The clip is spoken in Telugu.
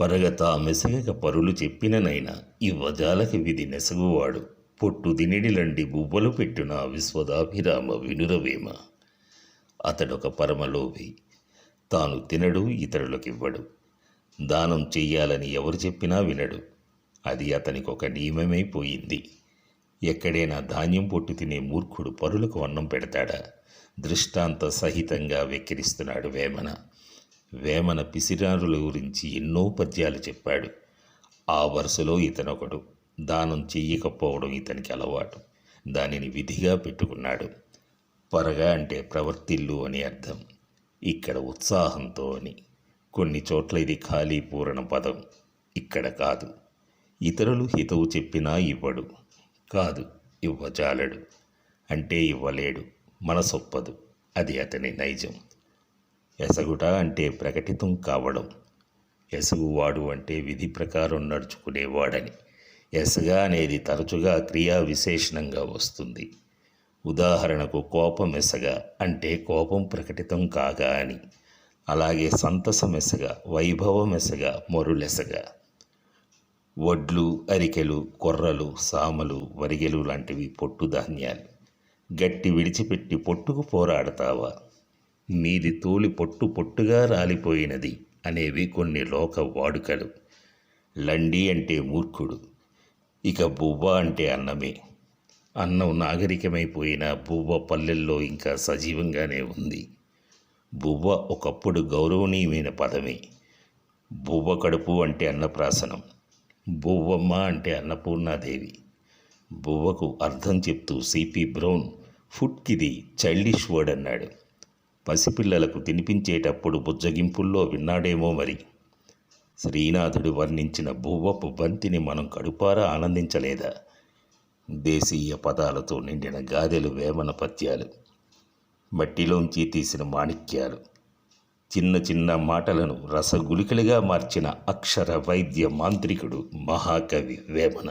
పరగత మెసగక పరులు చెప్పిననైనా ఇవ్వజాలకి విధి నెసగువాడు. పొట్టు దినిడిలండి బువ్వలు పెట్టున విశ్వదాభిరామ వినురవేమ. అతడొక పరమలోభి. తాను తినడు ఇతరులకివ్వడు. దానం చెయ్యాలని ఎవరు చెప్పినా వినడు. అది అతనికి ఒక నియమమైపోయింది ఎక్కడైనా ధాన్యం పొట్టు తినే మూర్ఖుడు పరులకు అన్నం పెడతాడా? దృష్టాంత సహితంగా వెక్కిరిస్తున్నాడు వేమన. వేమన పిసిరారుల గురించి ఎన్నో పద్యాలు చెప్పాడు. ఆ వరుసలో ఇతనొకడు. దానం చెయ్యకపోవడం ఇతనికి అలవాటు. దానిని విధిగా పెట్టుకున్నాడు. పరగా అంటే ప్రవర్తిల్లు అని అర్థం. ఇక్కడ ఉత్సాహంతో అని. కొన్ని చోట్ల ఇది ఖాళీ పూరణ పదం. ఇక్కడ కాదు. ఇతరులు హితవు చెప్పినా ఇవ్వడు. కాదు ఇవ్వజాలడు. అంటే ఇవ్వలేడు. మనసొప్పదు. అది అతని నైజం. ఎసగుట అంటే ప్రకటితం కావడం. ఎసగువాడు అంటే విధి ప్రకారం నడుచుకునేవాడని. ఎసగా అనేది తరచుగా క్రియా విశేషణంగా వస్తుంది. ఉదాహరణకు కోపం ఎసగా అంటే కోపం ప్రకటితం కాగా అని. అలాగే సంతసమెసగా వైభవమెసగా మొరులెసగా. వడ్లు అరికెలు కొర్రలు సామలు వరిగెలు లాంటివి పొట్టు ధాన్యాలు. గట్టి విడిచిపెట్టి పొట్టుకు పోరాడతావా? మీది తోలి పొట్టు పొట్టుగా రాలిపోయినది అనేవి కొన్ని లోక వాడుకలు. లండి అంటే మూర్ఖుడు. ఇక బువ్వ అంటే అన్నమే. అన్నం నాగరికమైపోయిన బువ్వ పల్లెల్లో ఇంకా సజీవంగానే ఉంది. బువ్వ ఒకప్పుడు గౌరవనీయమైన పదమే. బువ్వ కడుపు అంటే అన్నప్రాసనం. బువ్వమ్మ అంటే అన్నపూర్ణాదేవి. బువ్వకు అర్థం చెప్తూ సిపి బ్రౌన్ ఫుట్కిది చైల్డిష్ వర్డ్ అన్నాడు. పసిపిల్లలకు తినిపించేటప్పుడు బుజ్జగింపుల్లో విన్నాడేమో మరి. శ్రీనాథుడు వర్ణించిన బువ్వపు బంతిని మనం కడుపారా ఆనందించలేదా? దేశీయ పదాలతో నిండిన గాదెలు వేమన పద్యాలు మట్టిలోంచి తీసిన మాణిక్యాలు చిన్న చిన్న మాటలను రసగులికలుగా మార్చిన అక్షర వైద్య మాంత్రికుడు మహాకవి వేమన.